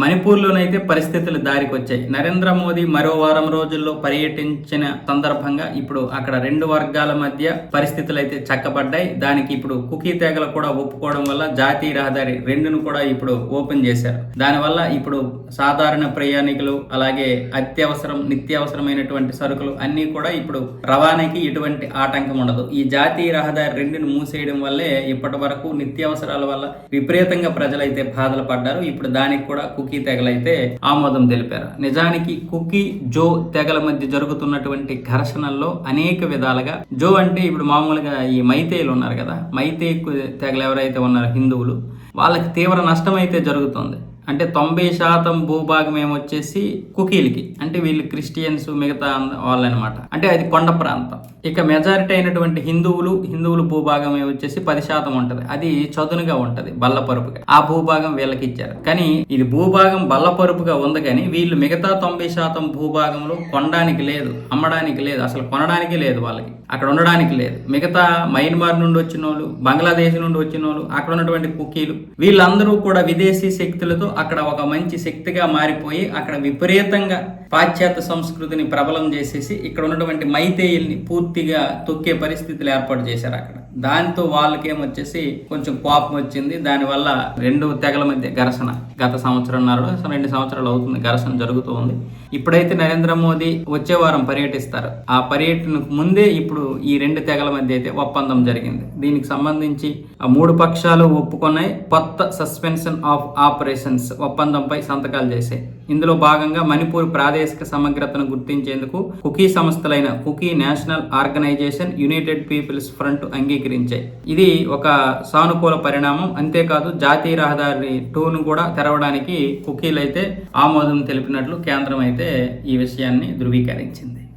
మణిపూర్లోనైతే పరిస్థితులు దారికి వచ్చాయి నరేంద్ర మోదీ మరో వారం రోజుల్లో పర్యటించిన సందర్భంగా ఇప్పుడు అక్కడ రెండు వర్గాల మధ్య పరిస్థితులు అయితే చక్కబడ్డాయి. దానికి ఇప్పుడు కుకీ తెగలు కూడా ఒప్పుకోవడం వల్ల జాతీయ రహదారి రెండును కూడా ఇప్పుడు ఓపెన్ చేశారు. దానివల్ల ఇప్పుడు సాధారణ ప్రయాణికులు అలాగే అత్యవసరం నిత్యావసరమైనటువంటి సరుకులు అన్నీ కూడా ఇప్పుడు రవాణాకి ఎటువంటి ఆటంకం ఉండదు. ఈ జాతీయ రహదారి రెండును మూసేయడం వల్లే ఇప్పటి వరకు నిత్యావసరాల వల్ల విపరీతంగా ప్రజలైతే బాధలు పడ్డారు. ఇప్పుడు దానికి కూడా కుకీ కుకీ తెగలైతే ఆమోదం తెలిపారు. నిజానికి కుకీ జో తెగల మధ్య జరుగుతున్నటువంటి ఘర్షణల్లో అనేక విధాలుగా జో అంటే ఇప్పుడు మామూలుగా ఈ మైతేయులు ఉన్నారు కదా మైతే తెగలు ఎవరైతే ఉన్నారో హిందువులు వాళ్ళకి తీవ్ర నష్టం అయితే జరుగుతుంది. అంటే తొంభై శాతం భూభాగం ఏమొచ్చేసి కుకీలకి. అంటే వీళ్ళు క్రిస్టియన్స్ మిగతా వాళ్ళనమాట. అంటే అది కొండ ప్రాంతం. ఇక మెజారిటీ అయినటువంటి హిందువులు హిందువుల భూభాగం వచ్చేసి పది శాతం ఉంటది. అది చదునుగా ఉంటది బల్లపరుపుగా. ఆ భూభాగం వీళ్ళకి ఇచ్చారు కానీ ఇది భూభాగం బల్లపరుపుగా ఉంది కానీ వీళ్ళు మిగతా తొంభై శాతం భూభాగంలో కొనడానికి లేదు అమ్మడానికి లేదు అసలు కొనడానికి లేదు వాళ్ళకి. అక్కడ ఉండడానికి లేదు. మిగతా మయన్మార్ నుండి వచ్చిన వాళ్ళు బంగ్లాదేశ్ నుండి వచ్చిన వాళ్ళు అక్కడ ఉన్నటువంటి కుకీలు వీళ్ళందరూ కూడా విదేశీ శక్తులతో అక్కడ ఒక మంచి శక్తిగా మారిపోయి అక్కడ విపరీతంగా పాశ్చాత్య సంస్కృతిని ప్రబలం చేసేసి ఇక్కడ ఉన్నటువంటి మైతేయుల్ని పూర్తిగా తొక్కే పరిస్థితులు ఏర్పాటు చేశారు అక్కడ. దాంతో వాళ్ళకేమొచ్చేసి కొంచెం కోపం వచ్చింది దానివల్ల రెండు తెగల మధ్య ఘర్షణ. గత సంవత్సరంన్నర రెండు సంవత్సరాలు అవుతుంది ఘర్షణ జరుగుతూ ఉంది. ఇప్పుడైతే నరేంద్ర మోదీ వచ్చే వారం పర్యటిస్తారు. ఆ పర్యటనకు ముందే ఇప్పుడు ఈ రెండు తెగల మధ్య అయితే ఒప్పందం జరిగింది. దీనికి సంబంధించి ఆ మూడు పక్షాలు ఒప్పుకున్నాయి. కొత్త సస్పెన్షన్ ఆఫ్ ఆపరేషన్స్ ఒప్పందంపై సంతకాలు చేశాయి. ఇందులో భాగంగా మణిపూర్ ప్రాదేశిక సమగ్రతను గుర్తించేందుకు Kuki సంస్థలైన Kuki national organisation united people's front అంగీకరించాయి. ఇది ఒక సానుకూల పరిణామం. అంతేకాదు జాతీయ రహదారి టూను కూడా తెరవడానికి కుకీలు అయితే ఆమోదం తెలిపినట్లు కేంద్రం అయితే ఈ విషయాన్ని ధృవీకరించింది.